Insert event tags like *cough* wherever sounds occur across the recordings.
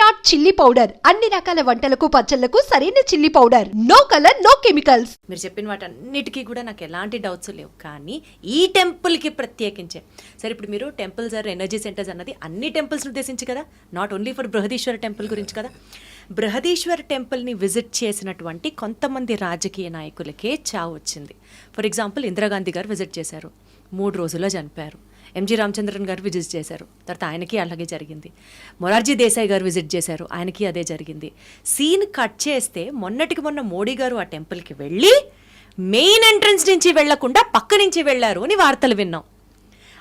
Virat chilli powder. అన్ని రకాల వంటలకు పచ్చళ్ళకు సరైన chilli powder. No colour no chemicals. మీరు చెప్పిన వాటన్నిటికీ కూడా నాకు ఎలాంటి డౌట్స్ లేవు. కానీ ఈ టెంపుల్కి ప్రత్యేకించే. సరే ఇప్పుడు మీరు టెంపుల్స్ ఆర్ ఎనర్జీ సెంటర్స్ అన్నది అన్ని టెంపుల్స్ని ఉద్దేశించి కదా? Not only for Brihadeeswara temple గురించి కదా? బృహదీశ్వర టెంపుల్ని విజిట్ చేసినటువంటి కొంతమంది రాజకీయ నాయకులకే చావు వచ్చింది. ఫర్ ఎగ్జాంపుల్ ఇందిరాగాంధీ గారు విజిట్ చేశారు. మూడు రోజుల్లో చనిపోయారు. ఎంజి రామచంద్రన్ గారు విజిట్ చేశారు. తర్వాత ఆయనకి అలాగే జరిగింది. మొరార్జీ దేశాయ్ గారు విజిట్ చేశారు. ఆయనకి అదే జరిగింది. సీన్ కట్ చేస్తే మొన్నటికి మొన్న మోడీ గారు ఆ టెంపుల్కి వెళ్ళి మెయిన్ ఎంట్రన్స్ నుంచి వెళ్ళకుండా పక్క నుంచి వెళ్ళారు అని వార్తలు విన్నాం.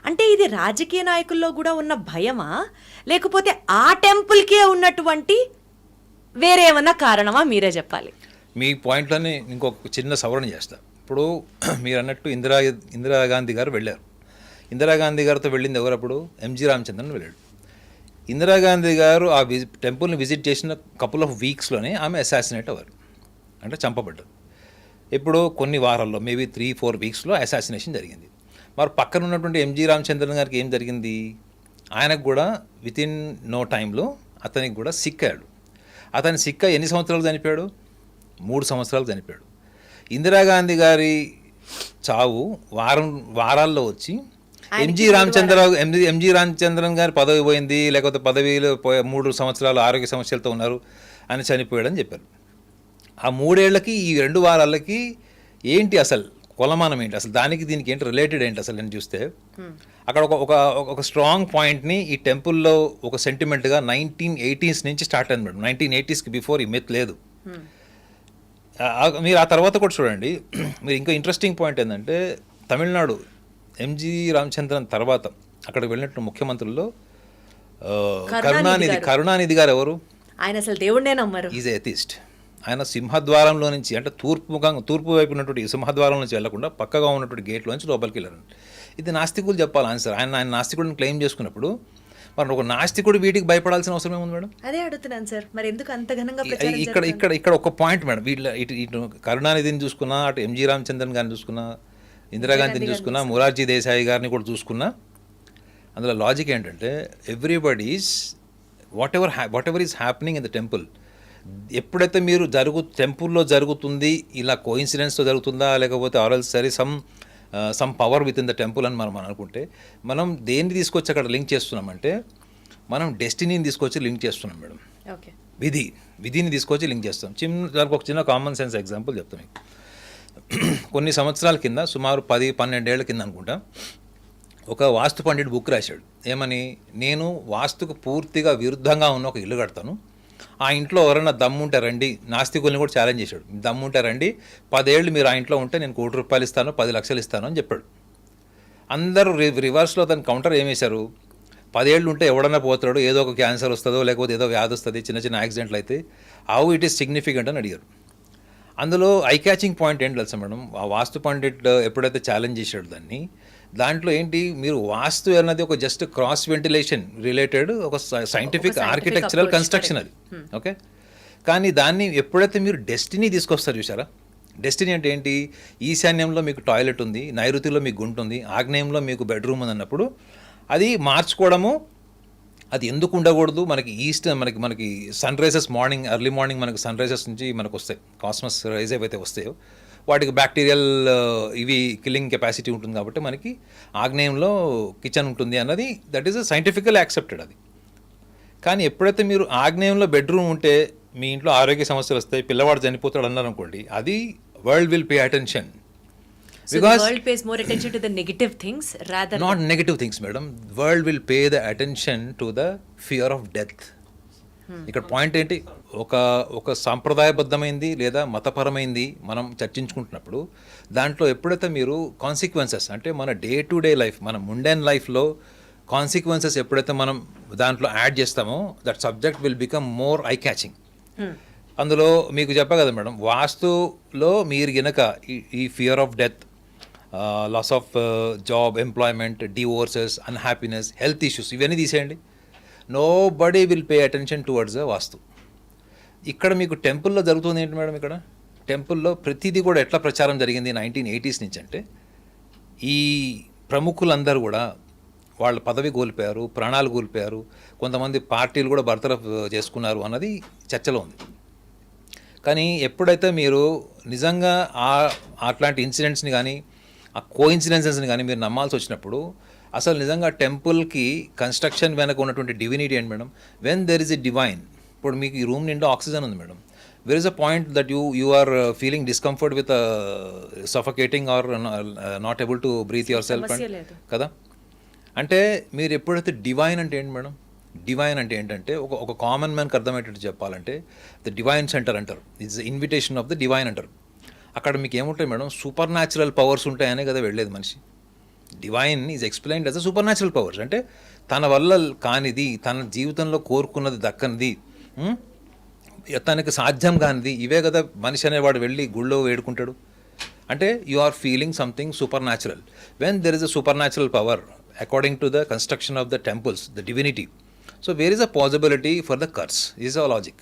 అంటే ఇది రాజకీయ నాయకుల్లో కూడా ఉన్న భయమా? లేకపోతే ఆ టెంపుల్కే ఉన్నటువంటి వేరే ఏమన్నా కారణమా? మీరే చెప్పాలి. మీ పాయింట్లోనే ఇంకొక చిన్న సవరణ చేస్తా. ఇప్పుడు మీరు అన్నట్టు ఇందిరా ఇందిరాగాంధీ గారు వెళ్ళారు. ఇందిరాగాంధీ గారితో వెళ్ళింది ఎవరప్పుడు? ఎంజి రామచంద్రన్ వెళ్ళాడు. ఇందిరాగాంధీ గారు ఆ విజి టెంపుల్ని విజిట్ చేసిన కపుల్ ఆఫ్ వీక్స్లోనే ఆమె అసాసినేట్ అవ్వరు. అంటే చంపబడ్డారు. ఇప్పుడు కొన్ని వారాల్లో మేబీ త్రీ ఫోర్ వీక్స్లో అసాసినేషన్ జరిగింది. మరి పక్కన ఉన్నటువంటి ఎంజి రామచంద్రన్ గారికి ఏం జరిగింది? ఆయనకు కూడా విత్ ఇన్ నో టైంలో అతనికి కూడా సిక్కాడు అతని సిక్క ఎన్ని సంవత్సరాలు చనిపోయాడు? మూడు సంవత్సరాలు చనిపోయాడు. ఇందిరాగాంధీ గారి చావు వారం వారాల్లో వచ్చి M G Ramachandrarao M G M G Ramachandran గారి పదవి పోయింది లేకపోతే పదవిలో పోయే మూడు సంవత్సరాలు ఆరోగ్య సమస్యలతో ఉన్నారు అని చనిపోయాడని చెప్పారు. ఆ మూడేళ్ళకి ఈ రెండు వారాలకి ఏంటి అసలు కొలమానం ఏంటి? అసలు దానికి దీనికి ఏంటి రిలేటెడ్ ఏంటి అసలు నేను చూస్తే అక్కడ ఒక ఒక ఒక స్ట్రాంగ్ పాయింట్ని ఈ టెంపుల్లో ఒక సెంటిమెంట్గా నైన్టీన్ ఎయిటీస్ నుంచి స్టార్ట్ అయింది మేడం. నైన్టీన్ ఎయిటీస్కి బిఫోర్ ఈ మెత్ లేదు. మీరు ఆ తర్వాత కూడా చూడండి. మీరు ఇంకా ఇంట్రెస్టింగ్ పాయింట్ ఏంటంటే తమిళనాడు ఎంజి రామచంద్రన్ తర్వాత అక్కడికి వెళ్ళినట్టు ముఖ్యమంత్రుల్లో కరుణానిధి కరుణానిధి గారు. ఎవరు? ఆయన అసలు దేవుడినే నమ్మరు. ఈజ్ ఎథిస్ట్ ఆయన సింహద్వారంలో నుంచి అంటే తూర్పు ముఖంగా తూర్పు వైపు ఉన్నటువంటి సింహద్వారం నుంచి వెళ్ళకుండా పక్కగా ఉన్నటువంటి గేట్లో నుంచి లోపలికి వెళ్ళారు ఇది నాస్తికులు చెప్పాలి ఆన్సర్ ఆయన ఆయన నాస్తికుడిని క్లెయిమ్ చేసుకున్నప్పుడు మరి ఒక నాస్తికుడు వీటికి భయపడాల్సిన అవసరం ఏముంది మేడం? అదే అడుగుతున్నాను సార్. మరి ఎందుకు అంత ఘనంగా ఇక్కడ ఇక్కడ ఇక్కడ ఒక పాయింట్ మేడం. వీళ్ళ ఇటు ఇటు కరుణానిధిని చూసుకున్నా అటు ఎంజీ రామచంద్రన్ గారిని చూసుకున్నా ఇందిరాగాంధీని చూసుకున్నా మొరార్జీ దేశాయి గారిని కూడా చూసుకున్నా అందులో లాజిక్ ఏంటంటే everybody's whatever whatever is happening in the temple ఎప్పుడైతే మీరు జరుగు టెంపుల్లో జరుగుతుంది ఇలా కోయిన్సిడెన్స్తో జరుగుతుందా లేకపోతే ఆరల్ సరే some some power within the temple అని మనం అనుకుంటే మనం దేన్ని తీసుకొచ్చి అక్కడ లింక్ చేస్తున్నామంటే మనం డెస్టినీని తీసుకొచ్చి లింక్ చేస్తున్నాం మేడం. ఓకే. విధి విధిని తీసుకొచ్చి లింక్ చేస్తాం చిన్న దానికి ఒక చిన్న కామన్ సెన్స్ ఎగ్జాంపుల్ చెప్తాం మీకు. కొన్ని సంవత్సరాల కింద సుమారు పది పన్నెండేళ్ళ కింద అనుకుంటా ఒక వాస్తు పండిట్ బుక్ రాశాడు. ఏమని? నేను వాస్తుకు పూర్తిగా విరుద్ధంగా ఉన్న ఒక ఇల్లు కడతాను. ఆ ఇంట్లో ఎవరైనా దమ్ముంటే రండి. నాస్తికుల్ని కూడా ఛాలెంజ్ చేశాడు. దమ్ముంటే రండి. పదేళ్ళు మీరు ఆ ఇంట్లో ఉంటే నేను కోటి రూపాయలు ఇస్తాను పది లక్షలు ఇస్తాను అని చెప్పాడు. అందరూ రివర్స్లో దాని కౌంటర్ ఏమేశారు పదేళ్ళు ఉంటే ఎవడన్నా పోతాడు ఏదో ఒక క్యాన్సర్ వస్తుందో లేకపోతే ఏదో వ్యాధి వస్తుంది చిన్న చిన్న యాక్సిడెంట్లు అయితే హౌ ఇట్ ఈస్ సిగ్నిఫికెంట్ అని అడిగారు. అందులో ఐ క్యాచింగ్ పాయింట్ ఏంటి తెలుసా మేడం? ఆ వాస్తు పండిట్ ఎప్పుడైతే ఛాలెంజ్ చేశాడు దాన్ని దాంట్లో ఏంటి? మీరు వాస్తు అన్నది ఒక జస్ట్ క్రాస్ వెంటిలేషన్ రిలేటెడ్ ఒక సైంటిఫిక్ ఆర్కిటెక్చరల్ కన్స్ట్రక్షన్ అది. ఓకే కానీ దాన్ని ఎప్పుడైతే మీరు డెస్టినీ తీసుకొస్తారు చూసారా డెస్టినీ అంటే ఏంటి? ఈశాన్యంలో మీకు టాయిలెట్ ఉంది నైరుతిలో మీకు గుంట ఉంది ఆగ్నేయంలో మీకు బెడ్రూమ్ ఉంది అన్నప్పుడు అది మార్చుకోవడము అది ఎందుకు ఉండకూడదు? మనకి ఈస్ట్ మనకి మనకి sun rises morning early morning మనకి సన్ రైజెస్ నుంచి మనకు వస్తాయి. కాస్మస్ రైజ్ ఏవైతే వస్తాయో వాటికి బ్యాక్టీరియల్ uh, ఇవి కిల్లింగ్ కెపాసిటీ ఉంటుంది కాబట్టి మనకి ఆగ్నేయంలో కిచెన్ ఉంటుంది అన్నది దట్ ఈస్ సైంటిఫికల్ యాక్సెప్టెడ్ అది. కానీ ఎప్పుడైతే మీరు ఆగ్నేయంలో బెడ్రూమ్ ఉంటే మీ ఇంట్లో ఆరోగ్య సమస్యలు వస్తాయి పిల్లవాడు చనిపోతాడు అన్నారు అనుకోండి అది world will pay attention because world pays more attention to the negative things rather not negative things madam world will pay the attention to the fear of death ఇక్కడ పాయింట్ ఏంటి? ఒక ఒక సాంప్రదాయబద్ధమైంది లేదా మతపరమైంది మనం చర్చించుకుంటున్నప్పుడు దాంట్లో ఎప్పుడైతే మీరు కాన్సిక్వెన్సెస్ అంటే మన డే టు డే లైఫ్ మన ముండెన్ లైఫ్లో కాన్సిక్వెన్సెస్ ఎప్పుడైతే మనం దాంట్లో యాడ్ చేస్తామో that subject will become more eye catching అందులో మీకు చెప్పా కదా మేడం వాస్తులో మీరు గనక ఈ fear of death loss of job employment divorces unhappiness health issues ఇవన్నీ తీసేయండి. Nobody will pay attention towards vastu ఇక్కడ మీకు టెంపుల్లో జరుగుతుంది ఏంటి మేడం ఇక్కడ? టెంపుల్లో ప్రతిదీ కూడా ఎట్లా ప్రచారం జరిగింది నైన్టీన్ ఎయిటీస్ నుంచి అంటే ఈ ప్రముఖులందరూ కూడా వాళ్ళ పదవి కోల్పోయారు ప్రాణాలు కోల్పోయారు కొంతమంది పార్టీలు కూడా బర్తరఫ్ చేసుకున్నారు అన్నది చర్చలో ఉంది. కానీ ఎప్పుడైతే మీరు నిజంగా ఆ అట్లాంటి ఇన్సిడెంట్స్ని కానీ ఆ కో ఇన్సిడెన్సెస్ని కానీ మీరు నమ్మాల్సి వచ్చినప్పుడు అసలు నిజంగా టెంపుల్కి కన్స్ట్రక్షన్ వెనక ఉన్నటువంటి డివినిటీ ఏంటి madam? When there is a divine ఇప్పుడు మీకు ఈ రూమ్ నిండా ఆక్సిజన్ ఉంది madam. Where is a point that you you are feeling discomfort with suffocating or not able to breathe yourself. కదా? అంటే మీరు ఎప్పుడైతే డివైన్ అంటే ఏంటి మేడం? డివైన్ అంటే ఏంటంటే ఒక ఒక కామన్ మ్యాన్కి అర్థమయ్యేటట్టు చెప్పాలంటే ద డివైన్ సెంటర్ అంటారు. It's invitation of the divine అంటారు. అక్కడ మీకు ఏముంటాయి మేడం? సూపర్ న్యాచురల్ పవర్స్ ఉంటాయనే కదా వెళ్ళేది మనిషి. Divine is explained as a supernatural powers అంటే తన వల్ల కానిది తన జీవితంలో కోరుకున్నది దక్కనిది ఉం? తనకి సాధ్యం కానిది ఇవే కదా మనిషి అనేవాడు వెళ్ళి గుళ్ళో వేడుకుంటాడు. అంటే you are feeling something supernatural when there is a supernatural power according to the construction of the temples the divinity so where is a possibility for the curse is a logic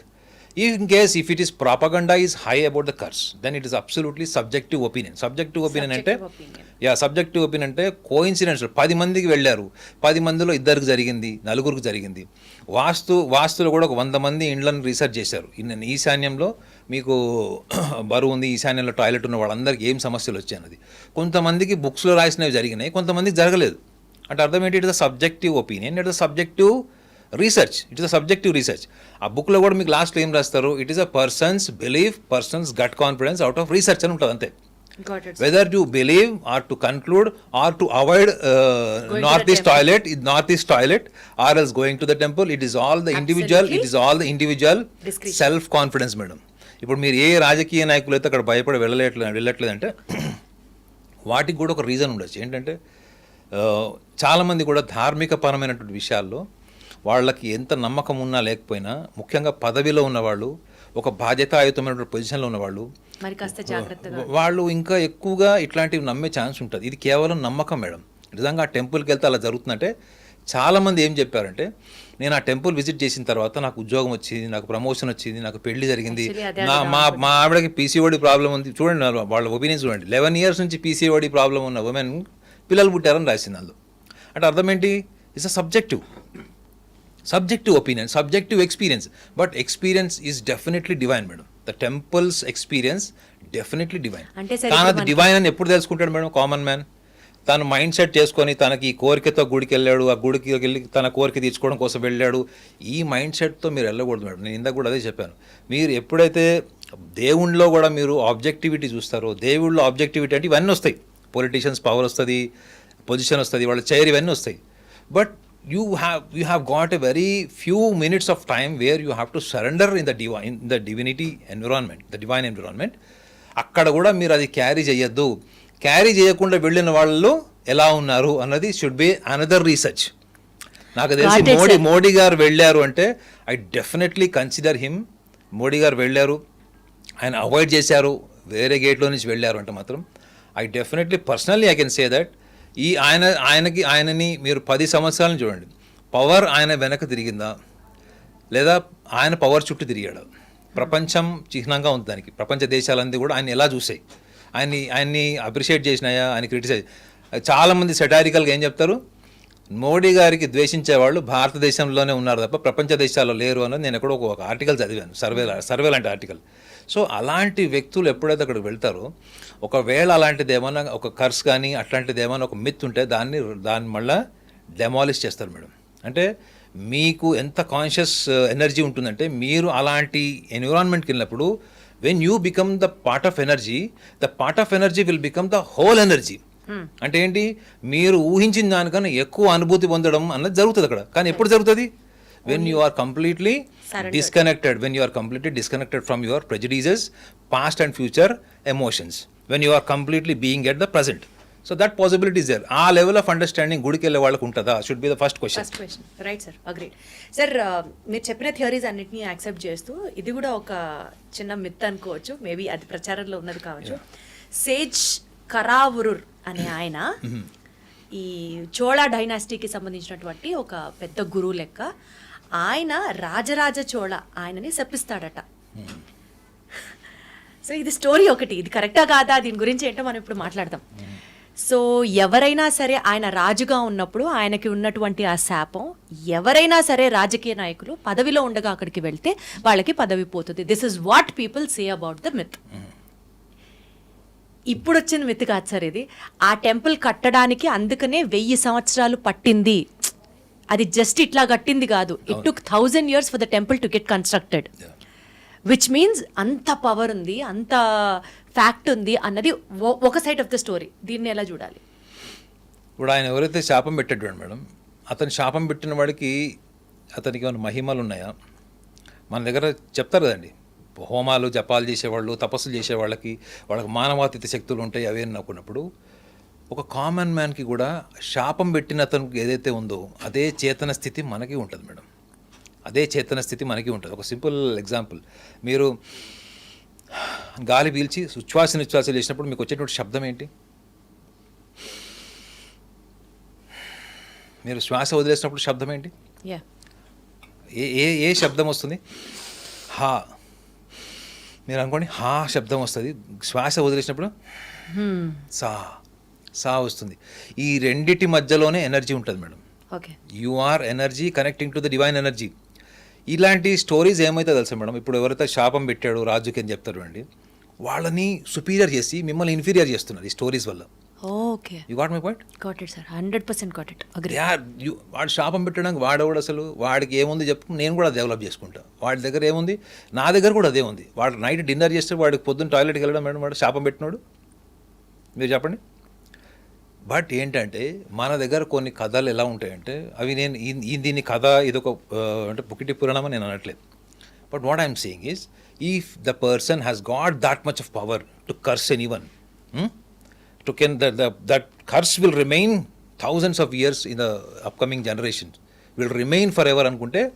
in case if it is propaganda is high about the curse then it is absolutely subjective opinion subjective opinion అంటే Subjective opinion. Yeah subjective opinion అంటే coincidence పది మందికి వెళ్ళారు. పది మందిలో ఇద్దరికి జరిగింది నలుగురికి జరిగింది. వాస్తు వాస్తులో కూడా ఒక వంద మంది ఇండ్లను రీసెర్చ్ చేశారు. ఈశాన్యంలో మీకు *clears throat* బరువు ఉంది ఈశాన్యంలో టాయిలెట్ ఉన్న వాళ్ళందరికీ ఏం సమస్యలు వచ్చాయి అన్నది. కొంతమందికి బుక్స్లో రాసినవి జరిగినాయి కొంతమందికి జరగలేదు. అంటే అర్థం ఏంటి? It is subjective opinion it is subjective research. It is a subjective research. ఆ బుక్లో కూడా మీకు లాస్ట్లో ఏం రాస్తారు? It is a persons believe persons gut confidence out of research అని ఉంటుంది అంతే. Whether to believe or to conclude or to avoid north east toilet ఇది north east toilet or else going to the temple it is all the individual it is all the individual self confidence madam ఇప్పుడు మీరు ఏ రాజకీయ నాయకులు అయితే అక్కడ భయపడి వెళ్ళలేట్లేదు వెళ్ళట్లేదు అంటే *clears throat* వాటికి కూడా ఒక రీజన్ ఉండొచ్చు. ఏంటంటే uh, చాలామంది కూడా ధార్మిక పరమైనటువంటి విషయాల్లో వాళ్ళకి ఎంత నమ్మకం ఉన్నా లేకపోయినా ముఖ్యంగా పదవిలో ఉన్నవాళ్ళు ఒక బాధ్యతాయుతమైనటువంటి పొజిషన్లో ఉన్నవాళ్ళు వాళ్ళు ఇంకా ఎక్కువగా ఇట్లాంటివి నమ్మే ఛాన్స్ ఉంటుంది. ఇది కేవలం నమ్మకం మేడం. నిజంగా ఆ టెంపుల్కి వెళ్తే అలా జరుగుతుందంటే చాలామంది ఏం చెప్పారంటే నేను ఆ టెంపుల్ విజిట్ చేసిన తర్వాత నాకు ఉద్యోగం వచ్చింది నాకు ప్రమోషన్ వచ్చింది నాకు పెళ్ళి జరిగింది. నా మా మా ఆవిడకి పీసీఓడి ప్రాబ్లం ఉంది. చూడండి వాళ్ళ ఒపీనియన్ చూడండి. లెవెన్ ఇయర్స్ నుంచి పీసీఓడి ప్రాబ్లం ఉన్న ఉమెన్ పిల్లలు పుట్టారని రాసింది అందులో. అంటే అర్థం ఏంటి? It's a subjective subjective opinion subjective experience but experience is definitely divine madam the temples experience definitely divine ఇప్పుడు అది డివైన్ అని ఎప్పుడు తెలుసుకుంటాడు మేడం కామన్ మ్యాన్ తను మైండ్ సెట్ చేసుకొని తనకి ఈ కోరికతో గుడికి వెళ్ళాడు ఆ గుడికి వెళ్ళి తన కోరిక తీర్చుకోవడం కోసం వెళ్ళాడు. ఈ మైండ్ సెట్తో మీరు వెళ్ళకూడదు మేడం నేను ఇందాక కూడా అదే చెప్పాను. మీరు ఎప్పుడైతే దేవుణ్ణిలో కూడా మీరు ఆబ్జెక్టివిటీ చూస్తారో దేవుళ్ళలో ఆబ్జెక్టివిటీ అంటే ఇవన్నీ వస్తాయి. పొలిటీషియన్స్ పవర్ వస్తుంది పొజిషన్ వస్తుంది వాళ్ళ చైర్ ఇవన్నీ వస్తాయి. But you have you have got a very few minutes of time where you have to surrender in the divine in the divinity environment the divine environment అక్కడ కూడా మీరు అది carry చేయొద్దు. క్యారీ చేయకుండా వెళ్ళిన వాళ్ళు ఎలా ఉన్నారు అన్నది షుడ్ బి అనదర్ రీసెర్చ్ నాకు తెలిసి మోడీ. మోడీ గారు వెళ్ళారు అంటే I definitely consider him Modi గారు వెళ్ళారు. ఆయన అవాయిడ్ చేశారు. వేరే గేట్లో నుంచి వెళ్ళారు అంటే మాత్రం I definitely personally I can say that ఈ ఆయన ఆయనకి ఆయనని మీరు పది సంవత్సరాలను చూడండి. పవర్ ఆయన వెనక తిరిగిందా? లేదా ఆయన పవర్ చుట్టూ తిరిగాడు? ప్రపంచం చిహ్నంగా ఉంది దానికి. ప్రపంచ దేశాలన్నీ కూడా ఆయన ఎలా చూసాయి? ఆయన్ని ఆయన్ని అప్రిషియేట్ చేసినాయా? ఆయన క్రిటిసైజ్ చాలామంది సెటారికల్గా ఏం చెప్తారు? మోడీ గారికి ద్వేషించే వాళ్ళు భారతదేశంలోనే ఉన్నారు తప్ప ప్రపంచ దేశాల్లో లేరు అని నేను ఎక్కడో ఒక ఆర్టికల్ చదివాను. సర్వే సర్వే లాంటి ఆర్టికల్. సో అలాంటి వ్యక్తులు ఎప్పుడైతే అక్కడికి వెళ్తారో ఒకవేళ అలాంటిది ఏమన్నా ఒక కర్స్ కానీ అట్లాంటిది ఏమన్నా ఒక మిత్ ఉంటే దాన్ని దాన్ని మళ్ళీ డెమాలిష్ చేస్తారు మేడం. అంటే మీకు ఎంత కాన్షియస్ ఎనర్జీ ఉంటుందంటే మీరు అలాంటి ఎన్విరాన్మెంట్కి వెళ్ళినప్పుడు when you become the part of energy the part of energy will become the whole energy అంటే ఏంటి? మీరు ఊహించిన దానికన్నా ఎక్కువ అనుభూతి పొందడం అన్నది జరుగుతుంది అక్కడ. కానీ ఎప్పుడు జరుగుతుంది? When you are completely disconnected when you are completely disconnected from your prejudices past and future emotions when you are completely being at the present so that possibility is there ఆ లెవెల్ ఆఫ్ అండర్స్టాండింగ్ గుడికి వెళ్ళే వాళ్ళకు ఉంటుందా? Should be the first question first question right sir agreed sir మీరు చెప్పిన theories అన్నిటిని accept చేస్తూ ఇది కూడా ఒక చిన్న మిత్ అనుకోవచ్చు. మేబీ అది ప్రచారంలో ఉన్నది కావచ్చు. సేజ్ కరావురుర్ అనే ఆయన ఈ చోళ డైనాసిటీకి సంబంధించినటువంటి ఒక పెద్ద గురువు లెక్క ఆయన రాజరాజ చోళ ఆయనని శపిస్తాడట. సో ఇది స్టోరీ ఒకటి. ఇది కరెక్టా కాదా? దీని గురించి ఏంటో మనం ఇప్పుడు మాట్లాడదాం. సో ఎవరైనా సరే ఆయన రాజుగా ఉన్నప్పుడు ఆయనకి ఉన్నటువంటి ఆ శాపం ఎవరైనా సరే రాజకీయ నాయకులు పదవిలో ఉండగా అక్కడికి వెళ్తే వాళ్ళకి పదవి పోతుంది. This is what people say about the myth ఇప్పుడు వచ్చిన మిత్ కాదు సార్ ఇది. ఆ టెంపుల్ కట్టడానికి అందుకనే వెయ్యి సంవత్సరాలు పట్టింది. అది జస్ట్ ఇట్లా కట్టింది కాదు. It took thousand years for the temple to get constructed which means అంత పవర్ ఉంది అంత ఫ్యాక్ట్ ఉంది అన్నది ఒక సైడ్ ఆఫ్ ద స్టోరీ దీన్ని ఎలా చూడాలి? ఇప్పుడు ఆయన ఎవరైతే శాపం పెట్టాడు మేడం అతను శాపం పెట్టిన వాడికి అతనికి ఏమైనా మహిమలు ఉన్నాయా? మన దగ్గర చెప్తారు కదండి. హోమాలు జపాలు చేసేవాళ్ళు తపస్సులు చేసేవాళ్ళకి వాళ్ళకి మానవాతీత శక్తులు ఉంటాయి అవి అని అనుకున్నప్పుడు ఒక కామన్ మ్యాన్కి కూడా శాపం పెట్టిన అతనికి ఏదైతే ఉందో అదే చేతన స్థితి మనకి ఉంటుంది మేడం. అదే చేతన స్థితి మనకి ఉంటుంది. ఒక సింపుల్ ఎగ్జాంపుల్ మీరు గాలి పీల్చి ఉచ్ఛ్వాస నిశ్వాసాలు చేసినప్పుడు మీకు వచ్చేటువంటి శబ్దం ఏంటి? మీరు శ్వాస వదిలేసినప్పుడు శబ్దం ఏంటి? ఏ ఏ ఏ శబ్దం వస్తుంది? హా. మీరు అనుకోండి హా శబ్దం వస్తుంది. శ్వాస వదిలేసినప్పుడు సా. సా వస్తుంది ఈ రెండిటి మధ్యలోనే ఎనర్జీ ఉంటుంది madam. Okay. You are energy connecting to the divine energy. ఇలాంటి స్టోరీస్ ఏమైతే తెలుసా మేడం? ఇప్పుడు ఎవరైతే శాపం పెట్టాడు రాజుకి అని చెప్తారు అండి వాళ్ళని సుపీరియర్ చేసి మిమ్మల్ని ఇన్ఫీరియర్ చేస్తున్నారు ఈ స్టోరీస్ వల్ల. Okay. You got my point got it sir hundred percent got it agree yeah you- వాడు శాపం పెట్టడానికి వాడేవాడు అసలు? వాడికి ఏముంది చెప్పు నేను కూడా డెవలప్ చేసుకుంటా. వాడి దగ్గర ఏముంది? నా దగ్గర కూడా అదే ఉంది. వాడు నైట్ డిన్నర్ చేస్తే వాడికి పొద్దున్న టాయిలెట్కి వెళ్ళడం మేడం వాడు శాపం పెట్టినాడు? మీరు చెప్పండి. బట్ ఏంటంటే మన దగ్గర కొన్ని కథలు ఎలా ఉంటాయంటే అవి నేను ఈ- దీని కథ ఇదొక అంటే పుకిటి పురాణం అని నేను అనట్లేదు. But what I'm saying is if the person has got that much of power to curse and even can that the, that curse will remain thousands of years in the upcoming generations will remain forever అనుకుంటే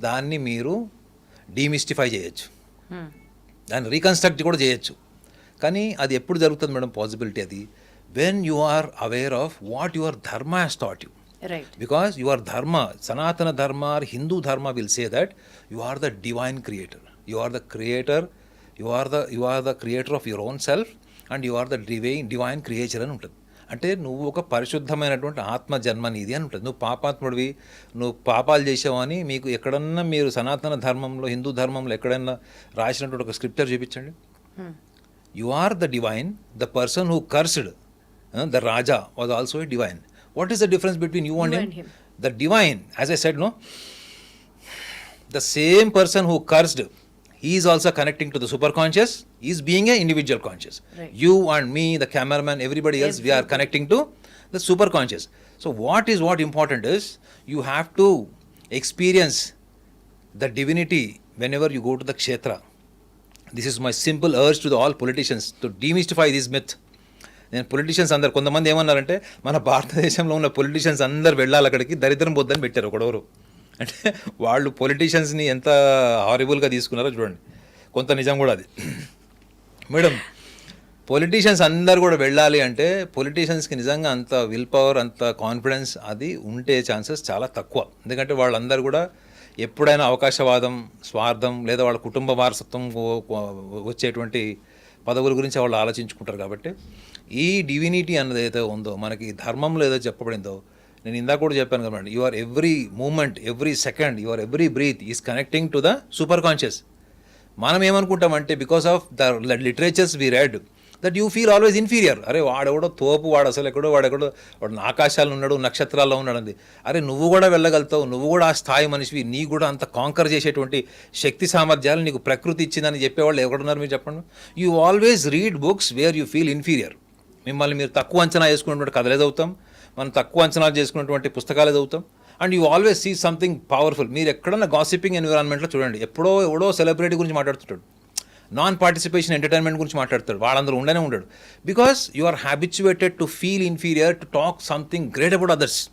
దాన్ని మీరు demystify చేయొచ్చు. దాన్ని reconstruct కూడా చేయొచ్చు. కానీ అది ఎప్పుడు జరుగుతుంది మేడం పాసిబిలిటీ అది? When you are aware of what your dharma has taught you because your dharma Sanatana dharma or Hindu dharma will say that you are the divine creator you are the creator you are the you are the creator of your own self and you are the divine divine creator అని ఉంటుంది. అంటే నువ్వు ఒక పరిశుద్ధమైనటువంటి ఆత్మ జన్మని ఇది అని ఉంటుంది. నువ్వు పాపాత్ముడివి నువ్వు పాపాలు చేసావని మీకు ఎక్కడన్నా మీరు సనాతన ధర్మంలో హిందూ ధర్మంలో ఎక్కడన్నా రాసినటువంటి ఒక స్క్రిప్చర్ చూపించండి. You are the divine the person who cursed the Raja was also a divine. What is the difference between you, you and, him? and him? The divine, as I said, no, the same person who cursed, he is also connecting to the superconscious, he is being an individual conscious. Right. You and me, the cameraman, everybody else, we are connecting to the superconscious. So, what is what important is you have to experience the divinity whenever you go to the kshetra. This is my simple urge to the all politicians to demystify this myth. నేను politicians అందరు. కొంతమంది ఏమన్నారంటే మన భారతదేశంలో ఉన్న politicians అందరు వెళ్ళాలి అక్కడికి దరిద్రం పొద్దని పెట్టారు ఒకడెవరు అంటే వాళ్ళు పొలిటీషియన్స్ని ఎంత హారిబుల్గా తీసుకున్నారో చూడండి. కొంత నిజం కూడా అది. మేడం పొలిటీషియన్స్ అందరు కూడా వెళ్ళాలి అంటే పొలిటీషియన్స్కి నిజంగా అంత విల్ పవర్ అంత కాన్ఫిడెన్స్ అది ఉంటే ఛాన్సెస్ చాలా తక్కువ. ఎందుకంటే వాళ్ళందరూ కూడా ఎప్పుడైనా అవకాశవాదం స్వార్థం లేదా వాళ్ళ కుటుంబ వారసత్వం వచ్చేటువంటి పదవుల గురించి వాళ్ళు ఆలోచించుకుంటారు కాబట్టి ఈ డివినిటీ అన్నది ఏదైతే ఉందో మనకి ధర్మంలో ఏదో చెప్పబడిందో నేను ఇందాక కూడా చెప్పాను కదండి you are every moment every second you are every breath is connecting to the super conscious మనం ఏమనుకుంటామంటే because of the literatures we read that you feel always inferior అరే వాడెవడో తోపు వాడు అసలు ఎక్కడో వాడెక్కడో వాడు ఆకాశాలు ఉన్నాడు నక్షత్రాల్లో ఉన్నాడు అంది. అరే నువ్వు కూడా వెళ్ళగలుగుతావు నువ్వు కూడా ఆ స్థాయి మనిషివి నీ కూడా అంత కాంకర్ చేసేటువంటి శక్తి సామర్థ్యాలు నీకు ప్రకృతి ఇచ్చిందని చెప్పేవాళ్ళు ఎవరున్నారు మీరు చెప్పండి? You always read books where you feel inferior మిమ్మల్ని మీరు తక్కువ అంచనా వేసుకున్నటువంటి కథలే చదువుతాం. మనం తక్కువ అంచనాలు చేసుకున్నటువంటి పుస్తకాలే చదువుతాం. And you always see something powerful మీరు ఎక్కడన్నా గాసిపింగ్ ఎన్విరాన్మెంట్లో చూడండి. ఎప్పుడో ఎవడో సెలబ్రిటీ గురించి మాట్లాడుతుంటాడు. నాన్ పార్టిసిపేషన్ ఎంటర్టైన్మెంట్ గురించి మాట్లాడతాడు. వాళ్ళందరూ ఉండనే ఉండడు. Because you are habituated to feel inferior to talk something great about others